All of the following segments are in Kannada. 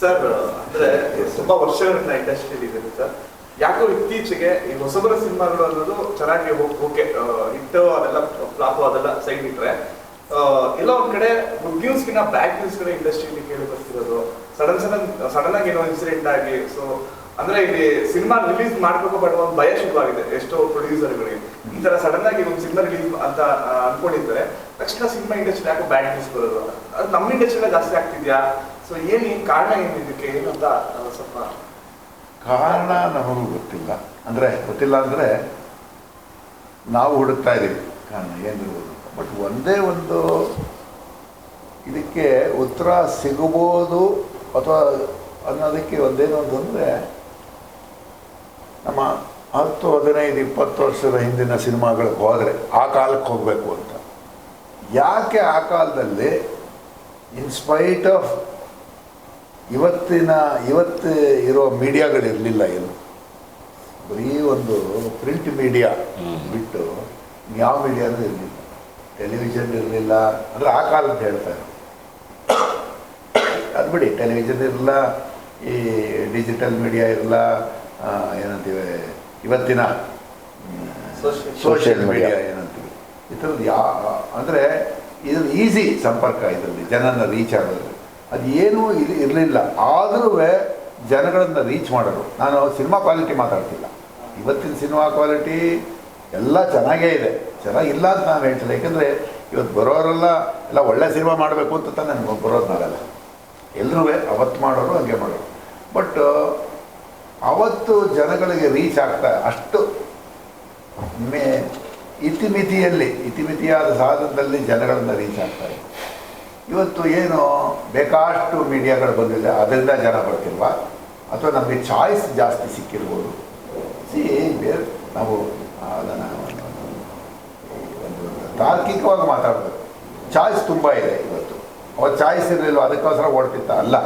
ಸರ್ ಅಂದ್ರೆ ತುಂಬಾ ವರ್ಷಗಳಿಂದ ಇಂಡಸ್ಟ್ರಿಯಲ್ಲಿ ಇದ್ದೀನಿ ಸರ್. ಯಾಕೋ ಇತ್ತೀಚೆಗೆ ಈ ಹೊಸಬರ ಸಿನಿಮಾಗಳು ಅನ್ನೋದು ಚೆನ್ನಾಗಿ ಓಕೆ ಹಿಟ್ಟು ಅದೆಲ್ಲ ಫ್ಲಾಪ್ ಅದೆಲ್ಲ ಸೈಡ್ ಇಟ್ರೆ ಎಲ್ಲ ಒಂದ್ ಕಡೆ ಗುಡ್ ನ್ಯೂಸ್ ಕಿನ್ನ ಬ್ಯಾಡ್ ನ್ಯೂಸ್ ಕಡೆ ಇಂಡಸ್ಟ್ರಿಯಲ್ಲಿ ಕೇಳಿ ಬರ್ತಿರೋದು. ಸಡನ್ ಸಡನ್ ಸಡನ್ ಆಗಿ ಏನೋ ಇನ್ಸಿಡೆಂಟ್ ಆಗಿ ಸೊ ಅಂದ್ರೆ ಇಲ್ಲಿ ಸಿನಿಮಾ ರಿಲೀಸ್ ಮಾಡ್ಬೇಕು ಬಟ್ ಒಂದು ಭಯ ಶುರುವಾಗಿದೆ ಎಷ್ಟೋ ಪ್ರೊಡ್ಯೂಸರ್ಗಳಿಗೆ ಈ ತರ ಸಡನ್ ಆಗಿ ಒಂದು ಸಿನಿಮಾ ರಿಲೀಸ್ ಅಂತ ಅನ್ಕೊಂಡಿದ್ರೆ, ತಕ್ಷಣ ಸಿನಿಮಾ ಇಂಡಸ್ಟ್ರಿ ಯಾಕೋ ಬ್ಯಾಡ್ ನ್ಯೂಸ್ ಬರೋದು ಅದು ನಮ್ಮ ಇಂಡಸ್ಟ್ರಿಯಲ್ಲಿ ಜಾಸ್ತಿ ಆಗ್ತಿದ್ಯಾ? ಸೊ ಏನು ಕಾರಣ ಏನು ಇದಕ್ಕೆ? ಏನು ಅಂತ ಸ್ವಲ್ಪ. ಕಾರಣ ನಮಗೂ ಗೊತ್ತಿಲ್ಲ. ಅಂದರೆ ಗೊತ್ತಿಲ್ಲ ಅಂದರೆ ನಾವು ಹುಡುಕ್ತಾ ಇದ್ದೀವಿ ಕಾರಣ ಏನಿರ್ಬೋದು ಬಟ್ ಒಂದೇ ಒಂದು ಇದಕ್ಕೆ ಉತ್ತರ ಸಿಗಬಹುದು ಅಥವಾ ಅನ್ನೋದಕ್ಕೆ ಒಂದೇನು ಅಂತಂದರೆ ನಮ್ಮ ಹತ್ತು ಹದಿನೈದು ಇಪ್ಪತ್ತು ವರ್ಷದ ಹಿಂದಿನ ಸಿನಿಮಾಗಳಿಗೆ ಹೋದರೆ ಆ ಕಾಲಕ್ಕೆ ಹೋಗಬೇಕು ಅಂತ. ಯಾಕೆ ಆ ಕಾಲದಲ್ಲಿ ಇನ್ಸ್ಪೈಟ್ ಆಫ್ ಇವತ್ತಿನ ಇವತ್ತು ಇರೋ ಮೀಡಿಯಾಗಳಿರಲಿಲ್ಲ ಏನು? ಬರೀ ಒಂದು ಪ್ರಿಂಟ್ ಮೀಡಿಯಾ ಬಿಟ್ಟು ಯಾವ ಮೀಡಿಯಾನೂ ಇರಲಿಲ್ಲ. ಟೆಲಿವಿಷನ್ ಇರಲಿಲ್ಲ. ಅಂದರೆ ಆ ಕಾಲದ ಹೇಳ್ತಾರೆ ಅದು ಬಿಡಿ ಟೆಲಿವಿಷನ್ ಇರಲ್ಲ ಈ ಡಿಜಿಟಲ್ ಮೀಡಿಯಾ ಇರಲ್ಲ ಏನಂತೀವಿ ಇವತ್ತಿನ ಸೋಷಿಯಲ್ ಮೀಡಿಯಾ ಏನಂತೀವಿ. ಈ ಥರದ್ದು ಯಾ ಅಂದರೆ ಇದು ಈಸಿ ಸಂಪರ್ಕ ಇದರಲ್ಲಿ ಜನನ ರೀಚ್ ಆಗೋದು ಅದು ಏನೂ ಇದು ಇರಲಿಲ್ಲ. ಆದರೂ ಜನಗಳನ್ನು ರೀಚ್ ಮಾಡೋರು. ನಾನು ಸಿನಿಮಾ ಕ್ವಾಲಿಟಿ ಮಾತಾಡ್ತಿಲ್ಲ. ಇವತ್ತಿನ ಸಿನಿಮಾ ಕ್ವಾಲಿಟಿ ಎಲ್ಲ ಚೆನ್ನಾಗೇ ಇದೆ. ಚೆನ್ನಾಗಿಲ್ಲ ಅಂತ ನಾನು ಹೇಳ್ತಿಲ್ಲ. ಯಾಕಂದರೆ ಇವತ್ತು ಬರೋರೆಲ್ಲ ಎಲ್ಲ ಒಳ್ಳೆ ಸಿನಿಮಾ ಮಾಡಬೇಕು ಅಂತ ತಾನೆ ನನಗೆ ಬರೋದು ನಾವೆಲ್ಲ. ಎಲ್ಲರೂ ಅವತ್ತು ಮಾಡೋರು, ಹಂಗೆ ಮಾಡೋರು. ಬಟ್, ಅವತ್ತು ಜನಗಳಿಗೆ ರೀಚ್ ಆಗ್ತಾ, ಅಷ್ಟು ಮೇ ಇತಿಮಿತಿಯಲ್ಲಿ, ಇತಿಮಿತಿಯಾದ ಸಾಧನದಲ್ಲಿ ಜನಗಳನ್ನು ರೀಚ್ ಆಗ್ತಾರೆ ಇವತ್ತು ಏನು ಬೇಕಾಷ್ಟು ಮೀಡಿಯಾಗಳು ಬಂದಿದೆ, ಅದರಿಂದ ಜನ ಬರ್ತಿಲ್ವ? ಅಥವಾ ನಮಗೆ ಚಾಯ್ಸ್ ಜಾಸ್ತಿ ಸಿಕ್ಕಿರ್ಬೋದು? ಸಿ ಬೇರೆ ನಾವು ಅದನ್ನು ತಾರ್ಕಿಕವಾಗಿ ಮಾತಾಡಬೇಕು. ಚಾಯ್ಸ್ ತುಂಬ ಇದೆ ಇವತ್ತು. ಅವತ್ತು ಚಾಯ್ಸ್ ಇರಲಿಲ್ಲ ಅದಕ್ಕೋಸ್ಕರ ಓಡ್ತಿತ್ತ. ಅಲ್ಲ,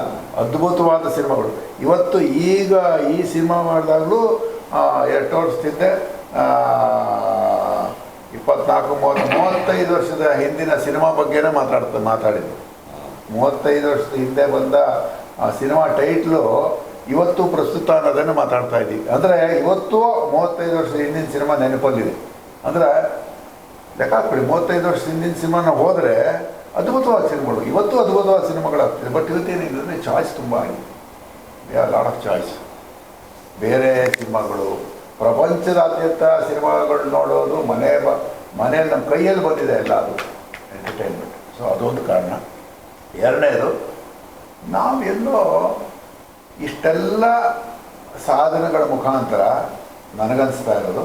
ಅದ್ಭುತವಾದ ಸಿನಿಮಾಗಳು. ಇವತ್ತು ಈಗ ಈ ಸಿನಿಮಾ ಮಾಡಿದಾಗಲೂ ಎರಡು ವರ್ಷದಿಂದ ಇಪ್ಪತ್ನಾಲ್ಕು, ಮೂವತ್ತು, ಮೂವತ್ತೈದು ವರ್ಷದ ಹಿಂದಿನ ಸಿನಿಮಾ ಬಗ್ಗೆನೇ ಮಾತಾಡ್ತ ಮಾತಾಡಿದ್ದು ಮೂವತ್ತೈದು ವರ್ಷದ ಹಿಂದೆ ಬಂದ ಆ ಸಿನಿಮಾ ಟೈಟ್ಲು ಇವತ್ತು ಪ್ರಸ್ತುತ ಅನ್ನೋದನ್ನು ಮಾತಾಡ್ತಾ ಇದ್ದೀವಿ. ಅಂದರೆ ಇವತ್ತು ಮೂವತ್ತೈದು ವರ್ಷದ ಹಿಂದಿನ ಸಿನಿಮಾ ನೆನಪಲ್ಲಿದೆ. ಅಂದರೆ ಲೆಕ್ಕ ಹಾಕ್ಬಿಡಿ, ಮೂವತ್ತೈದು ವರ್ಷದ ಹಿಂದಿನ ಸಿನಿಮಾನ ಹೋದರೆ ಅದ್ಭುತವಾದ ಸಿನಿಮಾಗಳು. ಇವತ್ತು ಅದ್ಭುತವಾದ ಸಿನಿಮಾಗಳಾಗ್ತದೆ. ಬಟ್ ಇವತ್ತೇನಿದೆ ಅಂದರೆ ಚಾಯ್ಸ್ ತುಂಬ ಆಗಿದೆ. ಲಾಟ್ ಆಫ್ ಚಾಯ್ಸ್ ಬೇರೆ ಸಿನಿಮಾಗಳು ಪ್ರಪಂಚದಾದ್ಯಂತ ಸಿನಿಮಾಗಳು ನೋಡೋದು ಮನೆ ಬ, ಮನೆಯಲ್ಲಿ ನಮ್ಮ ಕೈಯಲ್ಲಿ ಬಂದಿದೆ ಎಲ್ಲ ಅದು ಎಂಟರ್ಟೈನ್ಮೆಂಟ್ ಸೊ ಅದೊಂದು ಕಾರಣ. ಎರಡನೇದು ನಾವೆಲ್ಲೋ ಇಷ್ಟೆಲ್ಲ ಸಾಧನಗಳ ಮುಖಾಂತರ ನನಗನ್ನಿಸ್ತಾ ಇರೋದು,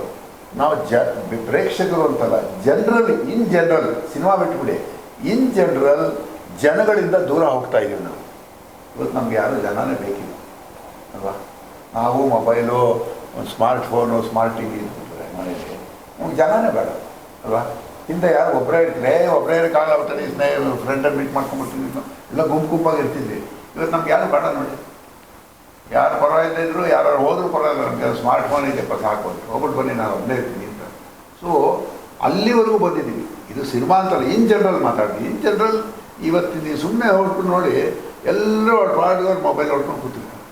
ನಾವು ಜ, ಪ್ರೇಕ್ಷಕರು ಅಂತಲ್ಲ ಜನರಲ್ ಇನ್ ಜನರಲ್ ಸಿನಿಮಾ ಬಿಟ್ಬಿಡಿ ಇನ್ ಜನರಲ್ ಜನಗಳಿಂದ ದೂರ ಹೋಗ್ತಾ ಇದ್ದೀವಿ ನಾವು. ಇವತ್ತು ನಮ್ಗೆ ಯಾರು ಜನನೇ ಬೇಕಿಲ್ಲ, ಅಲ್ವಾ? ನಾವು ಮೊಬೈಲು ಒಂದು smart phone, smart T V ಇಟ್ಬಿಟ್ರೆ ಮನೇಲಿ ನಮ್ಗೆ ಜನನೇ ಬೇಡ, ಅಲ್ವಾ? ಹಿಂದೆ ಯಾರು ಒಬ್ಬರೇ ಇರ್ತಾರೆ ಒಬ್ಬರೇ ಕಾಲ ಆಗ್ತಾರೆ ಸ್ನೇಹ ಫ್ರೆಂಡ್ ಮೀಟ್ ಮಾಡ್ಕೊಂಡ್ಬಿಡ್ತಿದ್ವಿ ಇಲ್ಲ, ಗುಂಪು ಗುಂಪಾಗಿ ಇರ್ತಿದ್ವಿ. ಇವತ್ತು ನಮ್ಗೆ ಯಾರು ಬೇಡ ನೋಡಿ. ಯಾರು ಪರವಾಗಿಲ್ಲ ಇದ್ರು ಯಾರು ಹೋದ್ರು ಪರವಾಗಿಲ್ಲ, ನಮಗೆ ಸ್ಮಾರ್ಟ್ ಫೋನ್ ಇದೆ, ಪಕ್ಕ ಹಾಕೊಂಡು ಹೋಗ್ಬಿಟ್ಟು ಬನ್ನಿ, ನಾನು ಒಬ್ಬನೇ ಇರ್ತೀನಿ ಅಂತ. ಸೊ ಅಲ್ಲಿವರೆಗೂ ಬಂದಿದ್ದೀವಿ. ಇದು ಸಿನಿಮಾ ಅಂತಲ್ಲ ಇನ್ ಜನರಲ್ ಮಾತಾಡ್ತೀವಿ ಇನ್ ಜನರಲ್ ಇವತ್ತು ನೀವು ಸುಮ್ಮನೆ ಹೊಡ್ಕೊಂಡು ನೋಡಿ, ಎಲ್ಲರೂ ಪಾಡ್ದವ್ರು ಮೊಬೈಲ್ ಹೊಡ್ಕೊಂಡು ಕೂತಿರ್ತಾರೆ.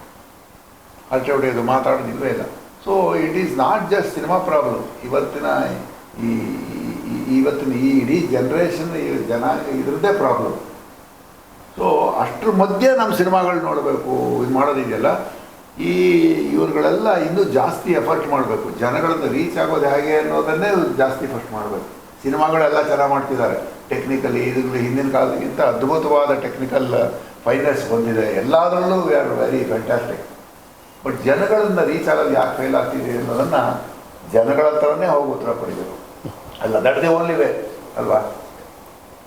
ಅಷ್ಟೇ ಹೊಡೆಯೋದು ಮಾತಾಡೋದಿಲ್ವೇ ಇಲ್ಲ. So it is not just cinema problem ಇವತ್ತಿನ ಈ ಇವತ್ತಿನ ಈ ಇಡೀ ಜನ್ರೇಷನ್ ಜನ ಇದ್ರದ್ದೇ ಪ್ರಾಬ್ಲಮ್ ಸೊ ಅಷ್ಟ್ರ ಮಧ್ಯೆ ನಮ್ಮ ಸಿನಿಮಾಗಳು ನೋಡಬೇಕು, ಇದು ಮಾಡೋದಿದೆಯಲ್ಲ? ಈ ಇವ್ರುಗಳೆಲ್ಲ ಇನ್ನೂ ಜಾಸ್ತಿ ಎಫರ್ಟ್ ಮಾಡಬೇಕು. ಜನಗಳನ್ನು ರೀಚ್ ಆಗೋದು ಹೇಗೆ ಅನ್ನೋದನ್ನೇ ಜಾಸ್ತಿ ಫಸ್ಟ್ ಮಾಡಬೇಕು. ಸಿನಿಮಾಗಳೆಲ್ಲ ಚೆನ್ನಾಗಿ ಮಾಡ್ತಿದ್ದಾರೆ. ಟೆಕ್ನಿಕಲಿ ಇದು ಹಿಂದಿನ ಕಾಲದಕ್ಕಿಂತ ಅದ್ಭುತವಾದ ಟೆಕ್ನಿಕಲ್ ಫೈನರ್ಸ್ ಬಂದಿದೆ. ಎಲ್ಲದರಲ್ಲೂ we are very fantastic but ಜನಗಳನ್ನು ರೀಚ್ ಆಗೋದು ಯಾಕೆ ಫೇಲ್ ಆಗ್ತಿದೆ ಅನ್ನೋದನ್ನು ಜನಗಳ ಹತ್ರನೇ ಹೋಗಿ ಉತ್ತರ ಪಡಿಬೇಕು ಅಲ್ಲ ದಟ್ ದಿ ಓನ್ಲಿ ವೇ ಅಲ್ವಾ?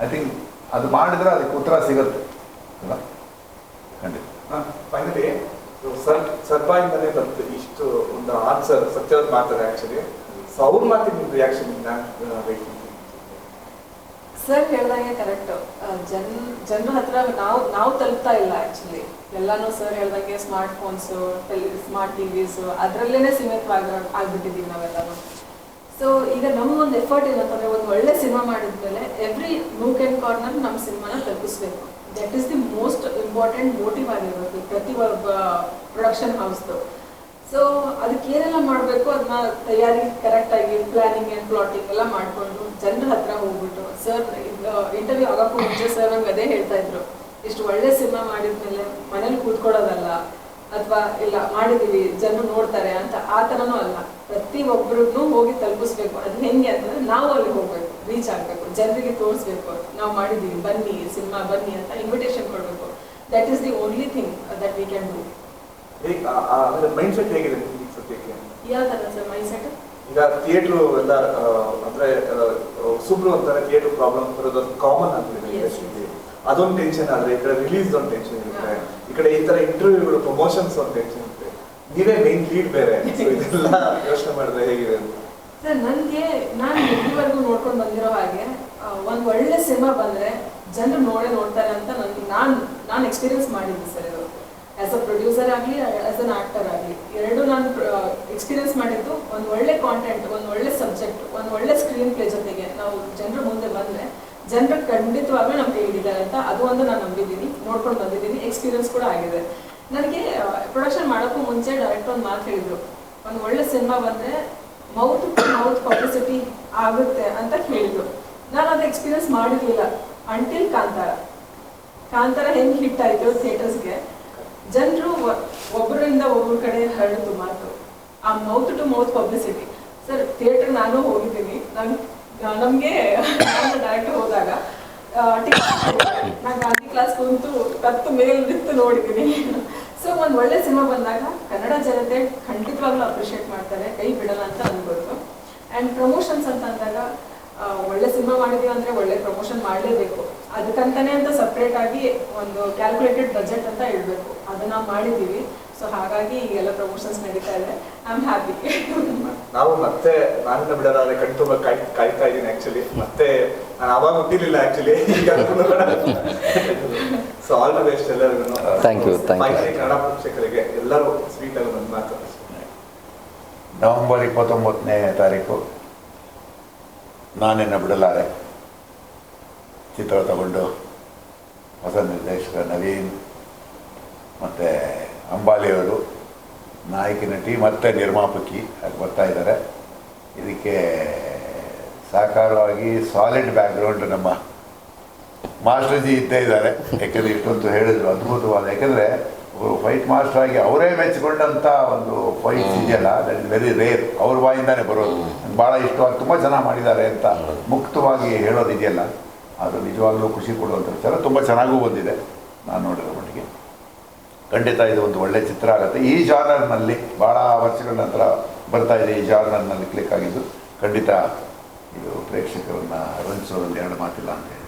ಐ ಥಿಂಕ್ ಅದು ಮಾಡಿದ್ರೆ ಅದಕ್ಕೆ ಉತ್ತರ ಸಿಗುತ್ತೆ ಅಲ್ಲ ಖಂಡಿತ. ಫೈನಲಿ ಸರ್, ಸರ್ಬಾಯಿಂದಲೇ ಬಂತು ಇಷ್ಟು ಒಂದು ಆನ್ಸರ್ ಸತ್ಯವಾದ ಮಾತಾಡ ಆ್ಯಕ್ಚುಲಿ ಸೊ ಅವ್ರ ಮಾತಿನ ರಿಯಾಕ್ಷನ್ ವೇಟ್ ಸರ್ ಹೇಳ್ದಂಗೆ ಕರೆಕ್ಟ್. ಜನ್, ಜನರ ಹತ್ರ ನಾವು ನಾವು ತಲುಪ್ತಾ ಇಲ್ಲ ಆಕ್ಚುಲಿ ಎಲ್ಲಾನು ಸರ್ ಹೇಳ್ದಂಗೆ ಸ್ಮಾರ್ಟ್ ಫೋನ್ಸ್ ಸ್ಮಾರ್ಟ್ ಟಿವಿಸ್ ಅದ್ರಲ್ಲೇನೆ ಸೀಮಿತವಾಗಿ ಆಗ್ಬಿಟ್ಟಿದೀವಿ ನಾವೆಲ್ಲರೂ ಸೊ ಈಗ ನಮ್ಗೊಂದು ಎಫರ್ಟ್ ಏನಂತಂದ್ರೆ ಒಂದು ಒಳ್ಳೆ ಸಿನಿಮಾ ಮಾಡಿದ್ಮೇಲೆ ಎವ್ರಿ ನೂಕ್ ಅಂಡ್ ಕಾರ್ನರ್ ನಮ್ಮ ಸಿನಿಮಾನ ತಲುಪಿಸ್ಬೇಕು. That is the most important motive ಆಗಿರ್ಬೇಕು ಪ್ರತಿ ಒಬ್ಬ ಪ್ರೊಡಕ್ಷನ್ ಹೌಸ್ದು ಸೊ ಅದಕ್ಕೆ ಏನೆಲ್ಲ ಮಾಡಬೇಕು ಅದನ್ನ ತಯಾರಿ ಕರೆಕ್ಟ್ ಆಗಿ ಪ್ಲಾನಿಂಗ್ ಅಂಡ್ ಪ್ಲಾಟಿಂಗ್ ಎಲ್ಲ ಮಾಡ್ಕೊಂಡು ಜನರ ಹತ್ರ ಹೋಗ್ಬಿಟ್ಟು ಸರ್ ಇಂಟರ್ವ್ಯೂ ಆಗಕ್ಕೂ ಮುಂಚೆ ಸರ್ ನಮ್ಗೆ ಅದೇ ಹೇಳ್ತಾ ಇದ್ರು. ಇಷ್ಟು ಒಳ್ಳೆ ಸಿನಿಮಾ ಮಾಡಿದ್ಮೇಲೆ ಮನೇಲಿ ಕೂತ್ಕೊಳ್ಳೋದಲ್ಲ ಅಥವಾ ಇಲ್ಲ ಮಾಡಿದೀವಿ ಜನರು ನೋಡ್ತಾರೆ ಅಂತ ಆ ಥರನೂ ಅಲ್ಲ. ಪ್ರತಿ ಒಬ್ಬರನ್ನು ಹೋಗಿ ತಲುಪಿಸ್ಬೇಕು. ಅದು ಹೆಂಗೆ ಅಂತಂದ್ರೆ ನಾವು ಅಲ್ಲಿ ಹೋಗ್ಬೇಕು ರೀಚ್ ಆಗಬೇಕು, ಜನರಿಗೆ ತೋರಿಸ್ಬೇಕು. ನಾವು ಮಾಡಿದೀವಿ ಬನ್ನಿ ಸಿನಿಮಾ ಬನ್ನಿ ಅಂತ ಇನ್ವಿಟೇಷನ್ ಕೊಡಬೇಕು. That is the only thing that we can do ಹೇಗೆ ಅಂದ್ರೆ ಮೈಂಡ್ ಸೆಟ್ ಹೇಗಿದೆ ನಿಮ್ಗೆ ಸದ್ಯಕ್ಕೆ? ಯಾವ ಥರ ಸರ್ ಮೈಂಡ್ ಸೆಟ್ ಈಗ ಥಿಯೇಟ್ರು ಎಲ್ಲ ಅಂದ್ರೆ ಸುಬ್ರು ಅಂತಾರೆ ಥಿಯೇಟರ್ ಪ್ರಾಬ್ಲಮ್ ಬರೋದು ಕಾಮನ್ ಆಗ್ತಿದೆ. ಇಂಡಸ್ಟ್ರಿಗೆ ಅದೊಂದು ಟೆನ್ಷನ್ ಆದ್ರೆ ಈ ಕಡೆ ರಿಲೀಸ್ ಒಂದು ಟೆನ್ಷನ್ ಇರುತ್ತೆ. ಈ ಕಡೆ ಈ ತರ ಇಂಟರ್ವ್ಯೂಗಳು ಪ್ರಮೋಷನ್ಸ್ ಒಂದು ಟೆನ್ಷನ್ ಇರುತ್ತೆ. ನೀವೇ ಮೈನ್ ಲೀಡ್ ಬೇರೆ. ಇದೆಲ್ಲ ಯೋಚನೆ ಮಾಡಿದ್ರೆ ಹೇಗಿದೆ ಅಂತ. ಸರ್ ನನಗೆ ನಾನು ಇಲ್ಲಿವರೆಗೂ ನೋಡ್ಕೊಂಡು ಬಂದಿರೋ ಹಾಗೆ ಒಂದು ಒಳ್ಳೆ ಸಿನಿಮಾ ಬಂದರೆ ಜನರು ನೋಡೇ ನೋಡ್ತಾರೆ ಅಂತ ನನಗೆ ನಾನು ನಾನು ಎಕ್ಸ್ಪೀರಿಯನ್ಸ್ ಮಾಡಿದ್ದೆ ಸರ್ ಇದು. ಆ್ಯಸ್ ಅ ಪ್ರೊಡ್ಯೂಸರ್ ಆಗಲಿ ಆ್ಯಸ್ ಅನ್ ಆಕ್ಟರ್ ಆಗಲಿ, ಎರಡು ನಾನು ಎಕ್ಸ್ಪೀರಿಯನ್ಸ್ ಮಾಡಿದ್ದು ಒಂದು ಒಳ್ಳೆ ಕಾಂಟೆಂಟ್ ಒಂದು ಒಳ್ಳೆ ಸಬ್ಜೆಕ್ಟ್ ಒಂದು ಒಳ್ಳೆ ಸ್ಕ್ರೀನ್ ಪ್ಲೇ ಜೊತೆಗೆ ನಾವು ಜನರ ಮುಂದೆ ಬಂದರೆ, ಜನರು ಖಂಡಿತವಾಗ್ಲೂ ನಮ್ಮ ಕೈ ಹಿಡಿತಾರೆ ಅಂತ ಅದು ಒಂದು ನಾನು ನಂಬಿದ್ದೀನಿ. ನೋಡ್ಕೊಂಡು ಬಂದಿದ್ದೀನಿ. ಎಕ್ಸ್ಪೀರಿಯನ್ಸ್ ಕೂಡ ಆಗಿದೆ. ನನಗೆ ಪ್ರೊಡಕ್ಷನ್ ಮಾಡೋಕ್ಕೂ ಮುಂಚೆ ಡೈರೆಕ್ಟ್ ಒಂದು ಮಾತು ಹೇಳಿದ್ರು. ಒಂದು ಒಳ್ಳೆ ಸಿನಿಮಾ ಬಂದರೆ ಮೌತ್ ಮೌತ್ ಪಬ್ಲಿಸಿಟಿ ಆಗುತ್ತೆ ಅಂತ ಹೇಳಿದರು. ನಾನು ಅದು ಎಕ್ಸ್ಪೀರಿಯನ್ಸ್ ಮಾಡಿರಲಿಲ್ಲ. ಅಂಟಿಲ್ ಕಾಂತಾರ. ಕಾಂತಾರ ಹೆಂಗೆ ಹಿಟ್ ಆಯಿತು ಥಿಯೇಟರ್ಸ್ಗೆ ಜನರು ಒಬ್ಬರಿಂದ ಒಬ್ಬರ ಕಡೆ ಹರಡಿತು ಮಾತು. ಆ mouth to mouth publicity sir theatre ನಾನು ಹೋಗಿದ್ದೀನಿ. ನಾನು, ನಮಗೆ, ನಾನು ಡೈರೆಕ್ಟ್ ಹೋದಾಗ ನಾನು ಗಾಂಧಿ ಕ್ಲಾಸ್ ಕುಂತು ಕತ್ತು ಮೇಲೆ ನಿಂತು ನೋಡಿದ್ದೀನಿ. ಸೊ ಒಂದು ಒಳ್ಳೆ ಸಿನಿಮಾ ಬಂದಾಗ ಕನ್ನಡ ಜನತೆ ಖಂಡಿತವಾಗ್ಲೂ ಅಪ್ರಿಷಿಯೇಟ್ ಮಾಡ್ತಾರೆ, ಕೈ ಬಿಡಲ್ಲ ಅಂತ ಅನ್ಬೋದು ಆ್ಯಂಡ್ ಪ್ರಮೋಷನ್ಸ್ ಅಂತ ಅಂದಾಗ ಒಳ್ಳೆ ಸಿನಿಮಾ ಮಾಡಿದೀವಿ ಅಂದ್ರೆ ಒಳ್ಳೆ ಪ್ರಮೋಷನ್ ಮಾಡಲೇಬೇಕು. ಅದಕ್ಕಂತಾನೆ ಅಂತ ಸಪ್ರೇಟ್ ಆಗಿ ಒಂದು ಕ್ಯಾಲ್ಕುಲೇಟೆಡ್ ಬಜೆಟ್ ಅಂತ ಇಡಬೇಕು ಅದನ್ನ ಮಾಡಿದೀವಿ ಸೊ ಹಾಗಾಗಿ ಈಗೆಲ್ಲ ಪ್ರಮೋಷನ್ಸ್ ನಡೀತಾ ಇದೆ. ಐ ಆಮ್ ಹ್ಯಾಪಿ ನಾವು ಮತ್ತೆ ನಾನಿನ್ನ ಕಣ್ ಕಣ್ತುಂಬ ಕಾಯ್ ಕಾಯ್ತಾ ಇದ್ದೀನಿ ಆಕ್ಚುಲಿ ಮತ್ತೆ ನಾನು ಅವಾಗ ಹುಟ್ಟಿರ್ಲಿಲ್ಲ ಆಕ್ಚುಲಿ ಈಗ ಸೊ ಆಲ್ ದ ಬೆಸ್ಟ್ ಎಲ್ಲರಿಗೂ you, thank you. ಮೈತ್ರಿ ಕನ್ನಡ ಪ್ರೇಕ್ಷಕರಿಗೆ ಎಲ್ಲರೂ ಸ್ವೀಟ್ ಆಗಿ ಒಂದು ಮಾತು. ನವೆಂಬರ್ ಇಪ್ಪತ್ತೊಂಬತ್ತನೇ ತಾರೀಕು ನಾನಿನ್ನ ಬಿಡಲಾರೆ. ಚಿತ್ರ ತಗೊಂಡು ಹೊಸ ನಿರ್ದೇಶಕ ನವೀನ್ ಮತ್ತು ಅಂಬಾಲಿಯವರು ನಾಯಕಿ ನಟಿ ಮತ್ತು ನಿರ್ಮಾಪಕಿ ಆಗಿ ಬರ್ತಾ ಇದ್ದಾರೆ. ಇದಕ್ಕೆ ಸಾಕಾರವಾಗಿ ಸಾಲಿಡ್ ಬ್ಯಾಕ್ಗ್ರೌಂಡ್ ನಮ್ಮ ಮಾಸ್ಟರ್ಜಿ ಇದ್ದೇ ಇದ್ದಾರೆ. ಯಾಕೆಂದರೆ ಇಷ್ಟೊಂದು ಹೇಳಿದ್ರು ಅದ್ಭುತವಾದ ಯಾಕೆಂದರೆ ಅವರು ಫೈಟ್ ಮಾಸ್ಟರ್ ಆಗಿ ಅವರೇ ಮೆಚ್ಚಿಕೊಂಡಂಥ ಒಂದು ಫೈಟ್ ಇದೆಯಲ್ಲ ದಟ್ ಇಸ್ ವೆರಿ ರೇರ್ ಅವ್ರ ಬಾಯಿಂದಾನೇ ಬರೋದು. ಭಾಳ ಇಷ್ಟವಾಗಿ ತುಂಬ ಚೆನ್ನಾಗಿ ಮಾಡಿದ್ದಾರೆ ಅಂತ ಮುಕ್ತವಾಗಿ ಹೇಳೋದಿದೆಯಲ್ಲ ಅದು ನಿಜವಾಗ್ಲೂ ಖುಷಿ ಕೊಡುವಂಥ ವಿಚಾರ ತುಂಬ ಚೆನ್ನಾಗೂ ಬಂದಿದೆ ನಾನು ನೋಡಿರೋ ಮಟ್ಟಿಗೆ. ಖಂಡಿತ ಇದು ಒಂದು ಒಳ್ಳೆ ಚಿತ್ರ ಆಗುತ್ತೆ. ಈ ಜಾನರ್ನಲ್ಲಿ ಭಾಳ ವರ್ಷಗಳ ನಂತರ ಬರ್ತಾ ಇದೆ ಈ ಜಾನರ್ನಲ್ಲಿ ಕ್ಲಿಕ್ ಆಗಿದ್ದು. ಖಂಡಿತ ಇದು ಪ್ರೇಕ್ಷಕರನ್ನ ರಂಜಿಸೋದ್ರಲ್ಲಿ ಎರಡು ಮಾತಿಲ್ಲ ಅಂತ ಹೇಳಿ.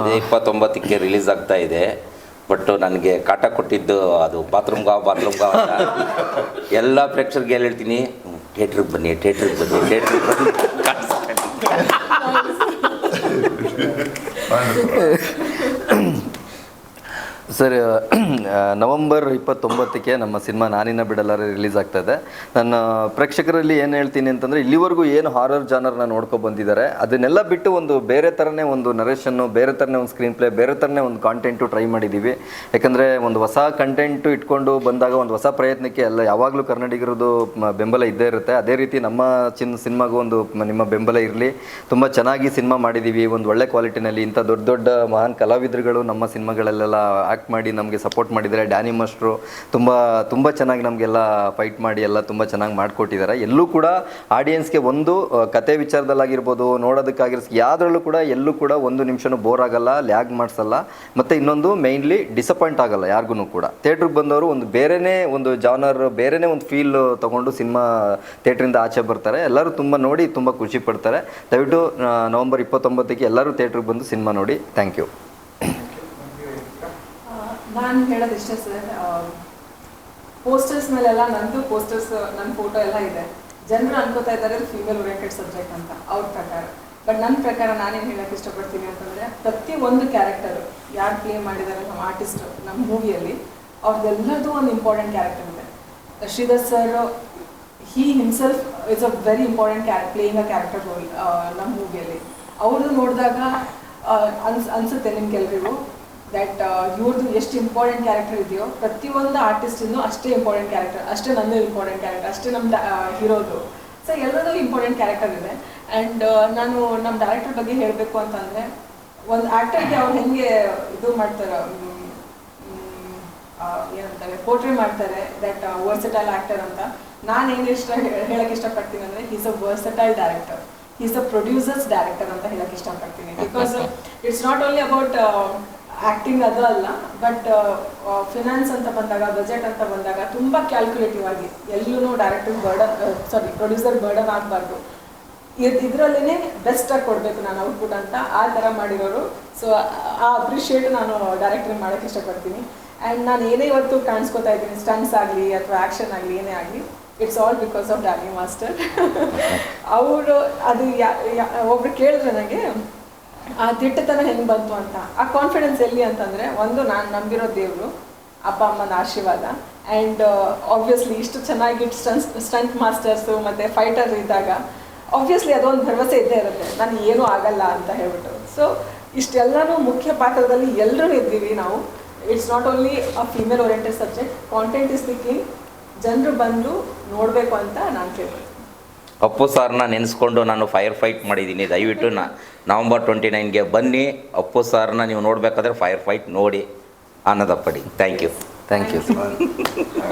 ಇದೇ ಇಪ್ಪತ್ತೊಂಬತ್ತಕ್ಕೆ ರಿಲೀಸ್ ಆಗ್ತಾ ಇದೆ. ಬಟ್ ನನಗೆ ಕಾಟ ಕೊಟ್ಟಿದ್ದು ಅದು ಬಾತ್ರೂಮ್ ಗಾವ್ ಬಾತ್ರೂಮ್ ಗಾವ್ ಎಲ್ಲ ಪ್ರೇಕ್ಷಕರಿಗೆ ಏನು ಹೇಳ್ತೀನಿ ಥಿಯೇಟ್ರಿಗೆ ಬನ್ನಿ ಥಿಯೇಟ್ರಿಗೆ ಬನ್ನಿ ಥಿಯೇಟ್ರಿಗೆ ಬನ್ನಿ. ಸರ್ ನವಂಬರ್ ಇಪ್ಪತ್ತೊಂಬತ್ತಕ್ಕೆ ನಮ್ಮ ಸಿನಿಮಾ ನಾನಿನ ಬಿಡಲಾರ ರಿಲೀಸ್ ಆಗ್ತಾ ಇದೆ. ನನ್ನ ಪ್ರೇಕ್ಷಕರಲ್ಲಿ ಏನು ಹೇಳ್ತೀನಿ ಅಂತಂದರೆ, ಇಲ್ಲಿವರೆಗೂ ಏನು ಹಾರರ್ ಜಾನರ್ನ ನೋಡ್ಕೊ ಬಂದಿದ್ದಾರೆ, ಅದನ್ನೆಲ್ಲ ಬಿಟ್ಟು ಒಂದು ಬೇರೆ ಥರನೇ ಒಂದು ನರೇಷನ್ನು ಬೇರೆ ಥರನೇ ಒಂದು ಸ್ಕ್ರೀನ್ ಪ್ಲೇ ಬೇರೆ ಥರನೇ ಒಂದು ಕಾಂಟೆಂಟು ಟ್ರೈ ಮಾಡಿದ್ದೀವಿ ಯಾಕಂದರೆ ಒಂದು ಹೊಸ ಕಂಟೆಂಟು ಇಟ್ಕೊಂಡು ಬಂದಾಗ ಒಂದು ಹೊಸ ಪ್ರಯತ್ನಕ್ಕೆ ಎಲ್ಲ ಯಾವಾಗಲೂ ಕನ್ನಡಿಗರದ್ದು ಬೆಂಬಲ ಇದ್ದೇ ಇರುತ್ತೆ. ಅದೇ ರೀತಿ ನಮ್ಮ ಚಿನ್, ಸಿನಿಮಾಗೂ ಒಂದು ನಿಮ್ಮ ಬೆಂಬಲ ಇರಲಿ. ತುಂಬ ಚೆನ್ನಾಗಿ ಸಿನಿಮಾ ಮಾಡಿದ್ದೀವಿ ಒಂದು ಒಳ್ಳೆ ಕ್ವಾಲಿಟಿನಲ್ಲಿ ಇಂಥ ದೊಡ್ಡ ದೊಡ್ಡ ಮಹಾನ್ ಕಲಾವಿದರುಗಳು ನಮ್ಮ ಸಿನಿಮಾಗಳಲ್ಲೆಲ್ಲ ಆ್ಯಕ್ಟ್ ಮಾಡಿ ನಮಗೆ ಸಪೋರ್ಟ್ ಮಾಡಿದ್ದಾರೆ. ಡ್ಯಾನಿ ಮಾಸ್ಟ್ರು ತುಂಬ ತುಂಬ ಚೆನ್ನಾಗಿ ನಮಗೆಲ್ಲ ಫೈಟ್ ಮಾಡಿ, ಎಲ್ಲ ತುಂಬ ಚೆನ್ನಾಗಿ ಮಾಡಿಕೊಟ್ಟಿದ್ದಾರೆ. ಎಲ್ಲೂ ಕೂಡ ಆಡಿಯನ್ಸ್ಗೆ ಒಂದು ಕತೆ ವಿಚಾರದಲ್ಲಾಗಿರ್ಬೋದು, ನೋಡೋದಕ್ಕಾಗಿರ್ಸ್, ಯಾವುದ್ರಲ್ಲೂ ಕೂಡ ಎಲ್ಲೂ ಕೂಡ ಒಂದು ನಿಮಿಷನೂ ಬೋರ್ ಆಗಲ್ಲ ಲ್ಯಾಗ್ ಮಾಡಿಸಲ್ಲ. ಮತ್ತು ಇನ್ನೊಂದು ಮೇಯ್ನ್ಲಿ ಡಿಸಪಾಯಿಂಟ್ ಆಗಲ್ಲ ಯಾರಿಗೂ ಕೂಡ. ಥಿಯೇಟ್ರಿಗೆ ಬಂದವರು ಒಂದು ಬೇರೆನೇ ಒಂದು ಜಾನರ್ ಬೇರೆನೇ ಒಂದು ಫೀಲ್ ತೊಗೊಂಡು ಸಿನಿಮಾ ಥಿಯೇಟ್ರಿಂದ ಆಚೆ ಬರ್ತಾರೆ. ಎಲ್ಲರೂ ತುಂಬ ನೋಡಿ, ತುಂಬ ಖುಷಿ ಪಡ್ತಾರೆ. ದಯವಿಟ್ಟು ನವಂಬರ್ ಇಪ್ಪತ್ತೊಂಬತ್ತಕ್ಕೆ ಎಲ್ಲರೂ ಥೇಟ್ರಿಗೆ ಬಂದು ಸಿನಿಮಾ ನೋಡಿ. ಥ್ಯಾಂಕ್ ಯು ನಾನು ಹೇಳೋದು ಹೇಳೋದಿಷ್ಟೇ ಸರ್ ಪೋಸ್ಟರ್ಸ್ ಮೇಲೆಲ್ಲ ನಂದು ಪೋಸ್ಟರ್ಸ್ ನನ್ನ ಫೋಟೋ ಎಲ್ಲ ಇದೆ. ಜನರು ಅನ್ಕೋತಾ ಇದ್ದಾರೆ ಫೀಮೇಲ್ ಓರಿಯೆಂಟೆಡ್ ಸಬ್ಜೆಕ್ಟ್ ಅಂತ, ಅವ್ರ ಪ್ರಕಾರ. ಬಟ್ ನನ್ನ ಪ್ರಕಾರ ನಾನೇನು ಹೇಳಕ್ಕೆ ಇಷ್ಟಪಡ್ತೀನಿ ಅಂತಂದರೆ, ಪ್ರತಿ ಒಂದು ಕ್ಯಾರೆಕ್ಟರ್ ಯಾರು ಪ್ಲೇ ಮಾಡಿದ್ದಾರೆ ನಮ್ಮ ಆರ್ಟಿಸ್ಟ್ ನಮ್ಮ ಮೂವಿಯಲ್ಲಿ ಅವ್ರದ್ದೆಲ್ಲದೂ ಒಂದು ಇಂಪಾರ್ಟೆಂಟ್ ಕ್ಯಾರೆಕ್ಟರ್ ಇದೆ. Sridhar sir he himself is a very important ಕ್ಯಾರೆ playing a character ನಮ್ಮ ಮೂವಿಯಲ್ಲಿ ಅವ್ರದ್ದು ನೋಡಿದಾಗ ಅನ್ಸ್, ಅನ್ಸುತ್ತೆ ನಿಮ್ಗೆಲ್ರಿಗೂ. ದಟ್ ಇವ್ರದ್ದು ಎಷ್ಟು ಇಂಪಾರ್ಟೆಂಟ್ ಕ್ಯಾರೆಕ್ಟರ್ ಇದೆಯೋ, ಪ್ರತಿಯೊಂದು ಆರ್ಟಿಸ್ಟಿಂದು ಅಷ್ಟೇ ಇಂಪಾರ್ಟೆಂಟ್ ಕ್ಯಾರೆಕ್ಟರ್ ಅಷ್ಟೇ ನಂದು ಇಂಪಾರ್ಟೆಂಟ್ ಕ್ಯಾರೆಕ್ಟರ್ ಅಷ್ಟೇ ನಮ್ಮ ಹೀರೋದು ಸೊ ಎಲ್ಲರದ್ದು ಇಂಪಾರ್ಟೆಂಟ್ ಕ್ಯಾರೆಕ್ಟರ್ ಇದೆ. ಆ್ಯಂಡ್ ನಾನು ನಮ್ಮ ಡೈರೆಕ್ಟರ್ ಬಗ್ಗೆ ಹೇಳಬೇಕು ಅಂತಂದರೆ, ಒಂದು ಆ್ಯಕ್ಟರ್ಗೆ ಅವ್ರು ಹೆಂಗೆ ಇದು ಮಾಡ್ತಾರೆ ಏನಂತಾರೆ ಪೋರ್ಟ್ರೇ ಮಾಡ್ತಾರೆ ದಟ್ ವರ್ಸಟೈಲ್ ಆ್ಯಕ್ಟರ್ ಅಂತ, ನಾನು ಏನು ಇಷ್ಟ ಹೇಳಕ್ಕೆ ಹೇಳಕ್ ಇಷ್ಟಪಡ್ತೀನಿ ಅಂದರೆ is a versatile director is a producer's director ಅಂತ ಹೇಳಕ್ ಇಷ್ಟಪಡ್ತೀನಿ. Because it's not only about acting ಅದು ಅಲ್ಲ ಬಟ್ ಫಿನಾನ್ಸ್ ಅಂತ ಬಂದಾಗ ಬಜೆಟ್ ಅಂತ ಬಂದಾಗ ತುಂಬ ಕ್ಯಾಲ್ಕುಲೇಟಿವ್ ಆಗಿ ಎಲ್ಲೂ director burden sorry producer burden ಆಗಬಾರ್ದು. ಇದರಲ್ಲೇ ಬೆಸ್ಟಾಗಿ ಕೊಡಬೇಕು ನಾನು ಔಟ್ಪುಟ್ ಅಂತ ಆ ಥರ ಮಾಡಿರೋರು. ಸೊ ಆ ಅಪ್ರಿಷಿಯೇಟ್ ನಾನು ಡೈರೆಕ್ಟ್ರಿಗೆ ಮಾಡೋಕ್ಕೆ ಇಷ್ಟಪಡ್ತೀನಿ. ಆ್ಯಂಡ್ ನಾನು ಏನೇ ಇವತ್ತು ಕಾಣಿಸ್ಕೊತಾ ಇದ್ದೀನಿ ಸ್ಟನ್ಸ್ ಆಗಲಿ ಅಥವಾ ಆ್ಯಕ್ಷನ್ ಆಗಲಿ ಏನೇ ಆಗಲಿ it's all because of Danny master ಅವರು ಅದು ಯಾ- ಒಬ್ರು ಕೇಳಿದ್ರೆ ನನಗೆ ಆ ದಿಟ್ಟತನ ಹೆಂಗೆ ಬಂತು ಅಂತ, ಆ ಕಾನ್ಫಿಡೆನ್ಸ್ ಎಲ್ಲಿ ಅಂತಂದರೆ, ಒಂದು ನಾನು ನಂಬಿರೋ ದೇವರು, ಅಪ್ಪ ಅಮ್ಮನ ಆಶೀರ್ವಾದ ಆ್ಯಂಡ್ ಆಬ್ವಿಯಸ್ಲಿ ಇಷ್ಟು ಚೆನ್ನಾಗಿ ಸ್ಟ್ರೆಂತ್ ಸ್ಟಂಟ್ ಮಾಸ್ಟರ್ಸು ಮತ್ತು ಫೈಟರ್ ಇದ್ದಾಗ ಆಬ್ವಿಯಸ್ಲಿ ಅದೊಂದು ಭರವಸೆ ಇದ್ದೇ ಇರುತ್ತೆ, ನಾನು ಏನೂ ಆಗಲ್ಲ ಅಂತ ಹೇಳ್ಬಿಟ್ಟು. ಸೊ ಇಷ್ಟೆಲ್ಲನೂ ಮುಖ್ಯ ಪಾತ್ರದಲ್ಲಿ ಎಲ್ಲರೂ ಇದ್ದೀವಿ ನಾವು. It's not only a female oriented subject content is the king ಜನರು ಬಂದು ನೋಡಬೇಕು ಅಂತ ನಾನು ಕೇಳ್ತೀನಿ. ಅಪ್ಪು ಸಾರ್ನ ನೆನೆಸ್ಕೊಂಡು ನಾನು ಫೈರ್ ಫೈಟ್ ಮಾಡಿದ್ದೀನಿ. ದಯವಿಟ್ಟು ನಾ ನವಂಬರ್ ಟ್ವೆಂಟಿ ನೈನ್ಗೆ ಬನ್ನಿ. ಅಪ್ಪು ಸಾರ್ನ ನೀವು ನೋಡಬೇಕಾದ್ರೆ ಫೈರ್ ಫೈಟ್ ನೋಡಿ ಆನಂದ ಪಡಿ. Thank you thank you